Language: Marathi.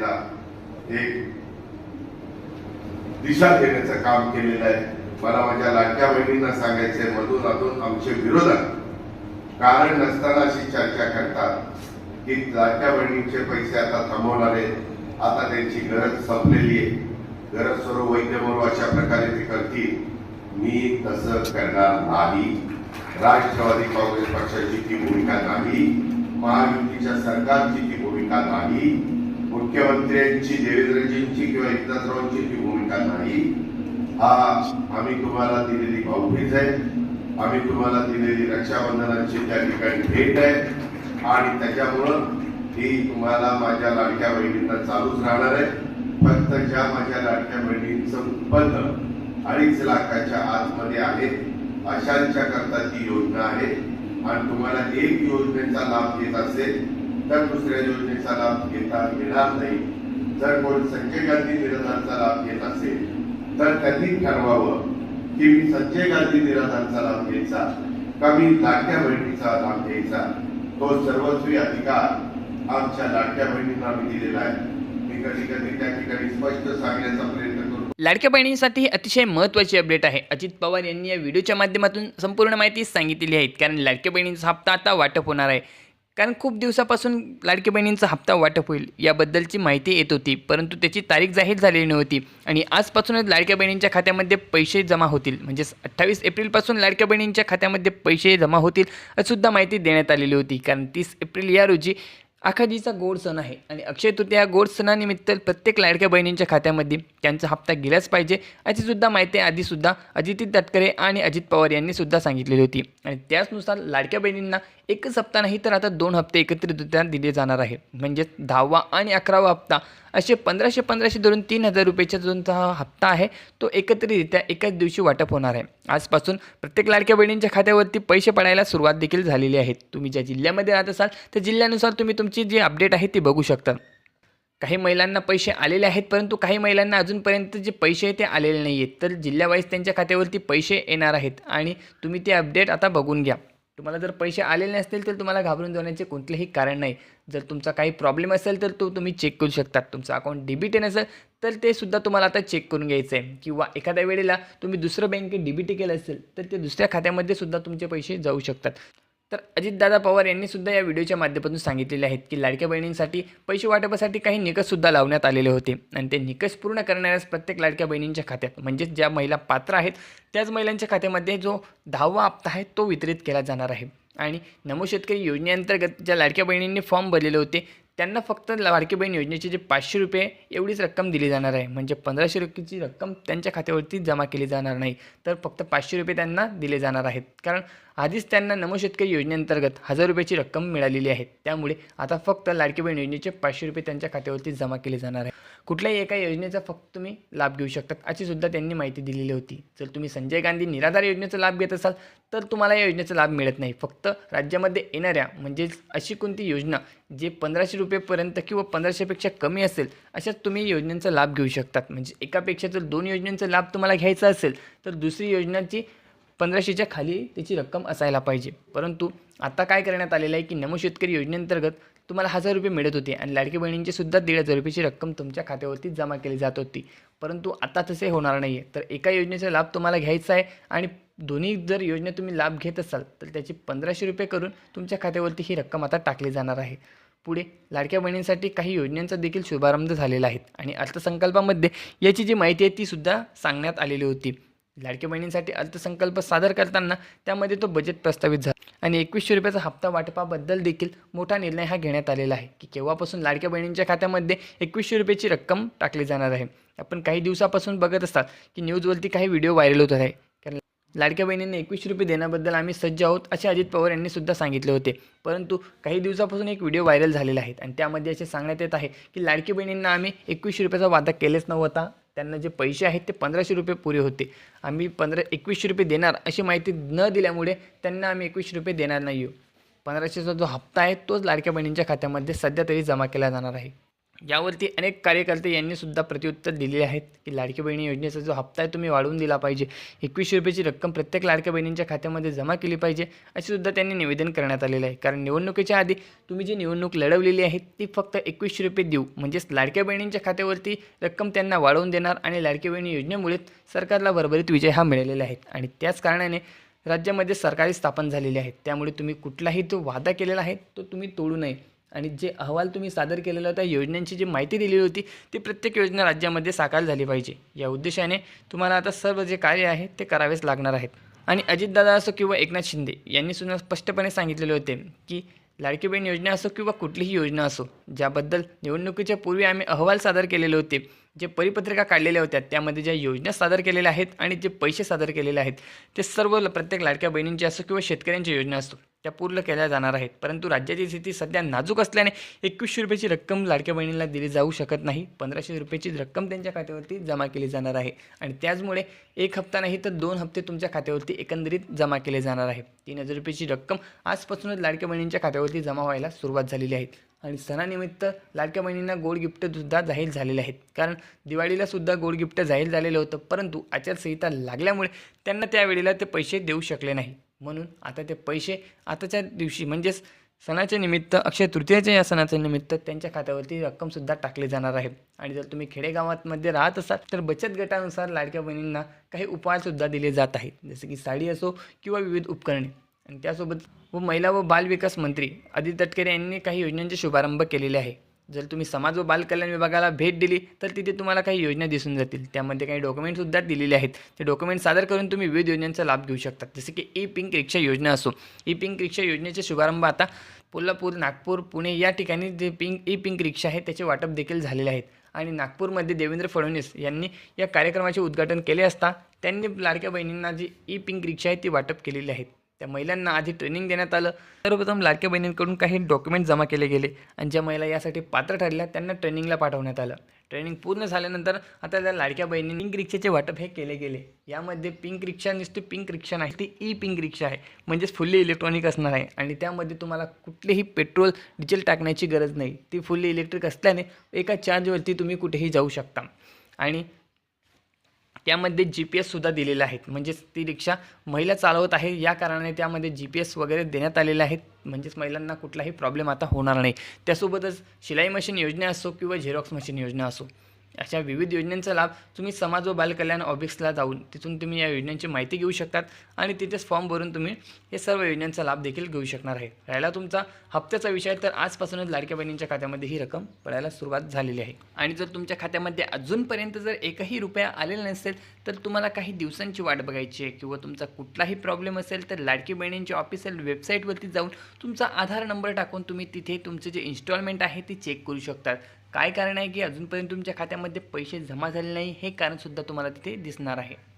जनतेला एक दिशा देण्याचं काम केलेलं आहे. मला माझ्या लाडक्या बहिणींना सांगायचंय मधून अधून आमचे विरोधक कारण नसताना अशी चर्चा करतात की लाडक्या बहिणींचे पैसे आता थांबवणार आहेत. आता त्यांची गरज संपलेली आहे. गरज सर्व वैद्य म्हणून अशा प्रकारे ते करतील. मी तसं करणार नाही. राष्ट्रवादी काँग्रेस पक्षाची ती भूमिका नाही. महायुतीच्या सरकारची ती भूमिका नाही. मुख्यमंत्र्यांची देवेंद्रजींची किंवा एकनाथरावांची ती भूमिका नाही. हा आम्ही तुम्हाला दिलेली भाऊबीज आहे. आम्ही तुम्हाला दिलेली रक्षाबंधनाची त्या ठिकाणी भेट आहे. आणि त्याच्यामुळं ही तुम्हाला माझ्या लाडक्या बहिणींना चालूच राहणार आहे. फक्त ज्या माझ्या लाडक्या बहिणींचं उत्पन्न अडीच लाखाच्या आतमध्ये आहे अशांच्या करता ती योजना आहे. आणि तुम्हाला एक योजनेचा लाभ घेत असेल तर दुसऱ्या योजनेचा लाभ घेता येणार नाही. जर कोण संजय गांधी निराधारचा लाभ घेत असेल तर त्यांनी ठरवावं की मी संजय गांधी निराधारचा लाभ घ्यायचा कमी लाडक्या बहिणीचा लाभ घ्यायचा. तो सर्वस्वी अधिकार आमच्या लाडक्या बहिणींना आम्ही दिलेला आहे. मी कधी कधी त्या ठिकाणी स्पष्ट सांगण्याचा प्रयत्न करतो. लाडक्या बहिणींसाठी ही अतिशय महत्त्वाची अपडेट आहे. अजित पवार यांनी या व्हिडिओच्या माध्यमातून संपूर्ण माहिती सांगितलेली आहे. कारण लाडक्या बहिणींचा हप्ता आता वाटप होणार आहे. कारण खूप दिवसापासून लाडक्या बहिणींचा हप्ता वाटप होईल याबद्दलची माहिती येत होती परंतु त्याची तारीख जाहीर झालेली नव्हती आणि आजपासूनच लाडक्या बहिणींच्या खात्यामध्ये पैसे जमा होतील. म्हणजेच अठ्ठावीस एप्रिलपासून लाडक्या बहिणींच्या खात्यामध्ये पैसे जमा होतील असुद्धा माहिती देण्यात आलेली होती. कारण तीस एप्रिल या रोजी आखाजीचा गोड सण आहे आणि अक्षय तृतीया गोड सणानिमित्त प्रत्येक लाडक्या बहिणींच्या खात्यामध्ये त्यांचा हप्ता गेलाच पाहिजे अशी सुद्धा माहिती आधीसुद्धा अदिती तटकरे आणि अजित पवार यांनी सुद्धा सांगितलेली होती. आणि त्याचनुसार लाडक्या बहिणींना एकच हप्ता नाही तर आता दोन हप्ते एकत्रितरित्या दिले जाणार आहे म्हणजेच दहावा आणि अकरावा हप्ता असे पंधराशे पंधराशे धरून तीन हजार रुपयेचा जो हा हप्ता आहे तो एकत्रितरित्या एकाच दिवशी वाटप होणार आहे. आजपासून प्रत्येक लाडक्या बहिणींच्या खात्यावरती पैसे पडायला सुरुवात देखील झालेली आहे. तुम्ही ज्या जिल्ह्यामध्ये राहत असाल त्या जिल्ह्यानुसार तुम्ही तुमची जी अपडेट आहे ती बघू शकता. काही महिलांना पैसे आलेले आहेत परंतु काही महिलांना अजूनपर्यंत जे पैसे आहेत ते आलेले नाही आहेत तर जिल्ह्यावाईज त्यांच्या खात्यावरती पैसे येणार आहेत आणि तुम्ही ते अपडेट आता बघून घ्या. तुम्हाला जर पैसे आलेले नसतील तर तुम्हाला घाबरून जाण्याचे कोणतेही कारण नाही. जर तुमचा काही प्रॉब्लेम असेल तर तो तुम्ही चेक करू शकता तुमचं अकाउंट डेबिट नसेल तर ते सुद्धा तुम्हाला आता चेक करून घ्यायचं आहे. किंवा एखाद्या वेळेला तुम्ही दुसरं बँकेत डीबीटी केलं असेल तर ते दुसऱ्या खात्यामध्ये सुद्धा तुमचे पैसे जाऊ शकतात. तर अजितदादा पवार यांनी सुद्धा या व्हिडिओच्या माध्यमातून सांगितलेले आहेत की लाडक्या बहिणींसाठी पैसे वाटपासाठी काही निकषसुद्धा लावण्यात आलेले होते. आणि ते निकष पूर्ण करणाऱ्याच प्रत्येक लाडक्या बहिणींच्या खात्यात. म्हणजेच ज्या महिला पात्र आहेत त्याच महिलांच्या खात्यामध्ये जो दहावा हप्ता आहे तो वितरित केला जाणार आहे. आणि नमो शेतकरी योजनेअंतर्गत ज्या लाडक्या बहिणींनी फॉर्म भरलेले होते त्यांना फक्त लाडकी बहीण योजनेचे जे पाचशे रुपये एवढीच रक्कम दिली जाणार आहे. म्हणजे पंधराशे रुपयेची रक्कम त्यांच्या खात्यावरती जमा केली जाणार नाही. तर फक्त पाचशे रुपये त्यांना दिले जाणार आहेत. कारण आधीच त्यांना नमो शेतकरी योजनेअंतर्गत हजार रुपयाची रक्कम मिळालेली आहे. त्यामुळे आता फक्त लाडकी बहीण योजनेचे पाचशे रुपये त्यांच्या खात्यावरती जमा केले जाणार आहे. कुठल्याही एका योजनेचा फक्त तुम्ही लाभ घेऊ शकतात अशी सुद्धा त्यांनी माहिती दिलेली होती. जर तुम्ही संजय गांधी निराधार योजनेचा लाभ घेत असाल तर तुम्हाला या योजनेचा लाभ मिळत नाही. फक्त राज्यामध्ये येणाऱ्या म्हणजेच अशी कोणती योजना जे पंधराशे रुपयेपर्यंत किंवा पंधराशेपेक्षा कमी असेल अशाच तुम्ही योजनेचा लाभ घेऊ शकतात. म्हणजे एकापेक्षा जर दोन योजनांचा लाभ तुम्हाला घ्यायचा असेल तर दुसरी योजनाची पंधराशेच्या खाली त्याची रक्कम असायला पाहिजे. परंतु आता काय करण्यात आलेलं आहे की नमो शेतकरी योजनेअंतर्गत तुम्हाला हजार रुपये मिळत होते आणि लाडकी बहिणींची सुद्धा दीड हजार रुपयाची रक्कम तुमच्या खात्यावरती जमा केली जात होती. परंतु आता तसे होणार नाही आहे तर एका योजनेचा लाभ तुम्हाला घ्यायचा आहे आणि दोन्ही जर योजने तुम्ही लाभ घेत असाल तर त्याची पंधराशे रुपये करून तुमच्या खात्यावरती ही रक्कम आता टाकली जाणार आहे. पुढे लाडक्या बहिणींसाठी काही योजनांचा देखील शुभारंभ झालेला आहे आणि अर्थसंकल्पामध्ये याची जी माहिती आहे ती सुद्धा सांगण्यात आलेली होती. लाडक्या बहिणींसाठी अर्थसंकल्प सादर करताना त्यामध्ये तो बजेट प्रस्तावित झाला. आणि एकवीसशे रुपयाचा हप्ता वाटपाबद्दल देखील मोठा निर्णय हा घेण्यात आलेला आहे की केव्हापासून लाडक्या बहिणींच्या खात्यामध्ये एकवीसशे रुपयाची रक्कम टाकली जाणार आहे. आपण काही दिवसापासून बघत असतात की न्यूजवरती काही व्हिडिओ व्हायरल होत आहे. कारण लाडक्या बहिणींना एकवीसशे रुपये देण्याबद्दल आम्ही सज्ज आहोत असे अजित पवार यांनी सुद्धा सांगितले होते. परंतु काही दिवसापासून एक व्हिडिओ व्हायरल झालेला आहे. आणि त्यामध्ये असे सांगण्यात येत आहे की लाडकी बहिणींना आम्ही एकवीसशे रुपयाचा वादा केलेच नव्हता. त्यांना जे पैसे आहेत ते पंधराशे रुपये पुरे होते. आम्ही पंधरा एकवीसशे रुपये देणार अशी माहिती न दिल्यामुळे त्यांना आम्ही एकवीसशे रुपये देणार नाही आहोत पंधराशेचा जो हप्ता आहे तोच लाडक्या बहिणींच्या खात्यामध्ये सध्या तरी जमा केला जाणार आहे. यावरती अनेक कार्यकर्ते यांनी सुद्धा प्रत्युत्तर दिलेले आहेत की लाडकी बहिणी योजनेचा जो हप्ता आहे तुम्ही वाढवून दिला पाहिजे. एकवीसशे रुपयाची रक्कम प्रत्येक लाडक्या बहिणींच्या खात्यामध्ये जमा केली पाहिजे असे सुद्धा त्यांनी निवेदन करण्यात आलेलं आहे. कारण निवडणुकीच्या आधी तुम्ही जी निवडणूक लढवलेली आहे ती फक्त एकवीसशे रुपये देऊ. म्हणजेच लाडक्या बहिणींच्या खात्यावरती रक्कम त्यांना वाढवून देणार आणि लाडकी बहिणी योजनेमुळे सरकारला भरभरीत विजय हा मिळालेला आहे. आणि त्याच कारणाने राज्यामध्ये सरकारी स्थापन झालेले आहेत. त्यामुळे तुम्ही कुठलाही जो वादा केलेला आहे तो तुम्ही तोडू नये. आणि जे अहवाल तुम्ही सादर केलेला होता योजनांची जी माहिती दिलेली होती ती प्रत्येक योजना राज्यामध्ये साकार झाली पाहिजे. या उद्देशाने तुम्हाला आता सर्व जे कार्य आहे ते करावेच लागणार आहेत. आणि अजितदादा असो किंवा एकनाथ शिंदे यांनी सुद्धा स्पष्टपणे सांगितलेले होते की लाडकी बहीण योजना असो किंवा कुठलीही योजना असो ज्याबद्दल निवडणुकीच्या पूर्वी आम्ही अहवाल सादर केलेले होते जे परिपत्रिका काढलेल्या होत्या त्यामध्ये ज्या योजना सादर केलेल्या आहेत आणि जे पैसे सादर केलेले आहेत ते सर्व ल- प्रत्येक लाडक्या बहिणींची असो किंवा शेतकऱ्यांच्या योजना असो त्या पूर्ण केल्या जाणार आहेत. परंतु राज्याची स्थिती सध्या नाजूक असल्याने एकवीसशे रुपयाची रक्कम लाडक्या बहिणीला दिली जाऊ शकत नाही. पंधराशे रुपयाची रक्कम त्यांच्या खात्यावरती जमा केली जाणार आहे. आणि त्याचमुळे एक हप्ता नाही तर दोन हप्ते तुमच्या खात्यावरती एकंदरीत जमा केले जाणार आहे. तीन हजार रुपयाची रक्कम आजपासूनच लाडक्या बहिणींच्या खात्यावरती जमा व्हायला सुरुवात झालेली आहे. आणि सणानिमित्त लाडक्या बहिणींना गोड गिफ्टसुद्धा जाहीर झालेले आहेत. कारण दिवाळीला सुद्धा गोड गिफ्ट जाहीर झालेलं होतं परंतु आचारसंहिता लागल्यामुळे त्यांना त्यावेळेला ते पैसे देऊ शकले नाही. म्हणून आता ते पैसे आताच्या दिवशी म्हणजेच सणाच्या निमित्त अक्षय तृतीयाच्या या सणाच्या निमित्त त्यांच्या खात्यावरती रक्कमसुद्धा टाकली जाणार आहे. आणि जर तुम्ही खेडेगावांमध्ये राहत असाल तर बचत गटानुसार लाडक्या बहिणींना काही उपायसुद्धा दिले जात आहेत. जसे की साडी असो किंवा विविध उपकरणे. आणि त्यासोबत व महिला व बालविकास मंत्री आदित्य तटकरे यांनी काही योजनांचे शुभारंभ केलेले आहे. जर तुम्ही समाज व बालकल्याण विभागाला भेट दिली तर तिथे तुम्हाला काही योजना दिसून जातील. त्यामध्ये काही डॉक्युमेंटसुद्धा दिलेले आहेत. ते डॉक्युमेंट सादर करून तुम्ही विविध योजनांचा लाभ घेऊ शकता. जसे की ई पिंक रिक्षा योजना असो. ई पिंक रिक्षा योजनेचे शुभारंभ आता कोल्हापूर नागपूर पुणे या ठिकाणी जे पिंक ई पिंक रिक्षा आहे त्याचे वाटप देखील झालेले आहेत. आणि नागपूरमध्ये देवेंद्र फडणवीस यांनी या कार्यक्रमाचे उद्घाटन केले असता त्यांनी लाडक्या बहिणींना जी ई पिंक रिक्षा आहे ती वाटप केलेली आहेत त्या महिलांना आधी ट्रेनिंग देण्यात आलं. सर्वप्रथम लाडक्या बहिणींकडून काही डॉक्युमेंट जमा केले गेले आणि ज्या महिला यासाठी पात्र ठरल्या त्यांना ट्रेनिंगला पाठवण्यात आलं. ट्रेनिंग पूर्ण झाल्यानंतर आता त्या लाडक्या बहिणींनी पिंक रिक्षाचे वाटप हे केले गेले. यामध्ये पिंक रिक्षा नुसती पिंक रिक्षा नाही ती ई पिंक रिक्षा आहे. म्हणजेच फुल्ली इलेक्ट्रॉनिक असणार आहे. आणि त्यामध्ये तुम्हाला कुठलेही पेट्रोल डिझेल टाकण्याची गरज नाही. ती फुल्ली इलेक्ट्रिक असल्याने एका चार्जवरती तुम्ही कुठेही जाऊ शकता. आणि त्यामध्ये जी पी एससुद्धा दिलेलं आहेत. म्हणजेच ती रिक्षा महिला चालवत आहे. या कारणाने त्यामध्ये जी पी एस वगैरे देण्यात आलेले आहेत. म्हणजेच महिलांना कुठलाही प्रॉब्लेम आता होणार नाही. त्यासोबतच शिलाई मशीन योजना असो किंवा झेरॉक्स मशीन योजना असो. अशा विविध योजनांचा लाभ तुम्ही समाज व बालकल्याण ऑफिसला जाऊन तिथून तुम्ही या योजनांची माहिती घेऊ शकतात आणि तिथेच फॉर्म भरून तुम्ही हे सर्व योजनांचा लाभ देखील घेऊ शकणार आहे. राहिला तुमचा हप्त्याचा विषय तर आजपासूनच लाडक्या बहिणींच्या खात्यामध्ये ही रक्कम पडायला सुरुवात झालेली आहे. आणि जर तुमच्या खात्यामध्ये अजूनपर्यंत जर एकही रुपया आलेला नसेल तर तुम्हाला काही दिवसांची वाट बघायची आहे किंवा तुमचा कुठलाही प्रॉब्लेम असेल तर लाडकी बहिणींच्या ऑफिशियल वेबसाईटवरती जाऊन तुमचा आधार नंबर टाकून तुम्ही तिथे तुमचे जे इन्स्टॉलमेंट आहे ती चेक करू शकतात. काय कारण आहे की अजूनपर्यंत तुमच्या खात्यामध्ये पैसे जमा झाले नाही हे कारणसुद्धा तुम्हाला तिथे दिसणार आहे.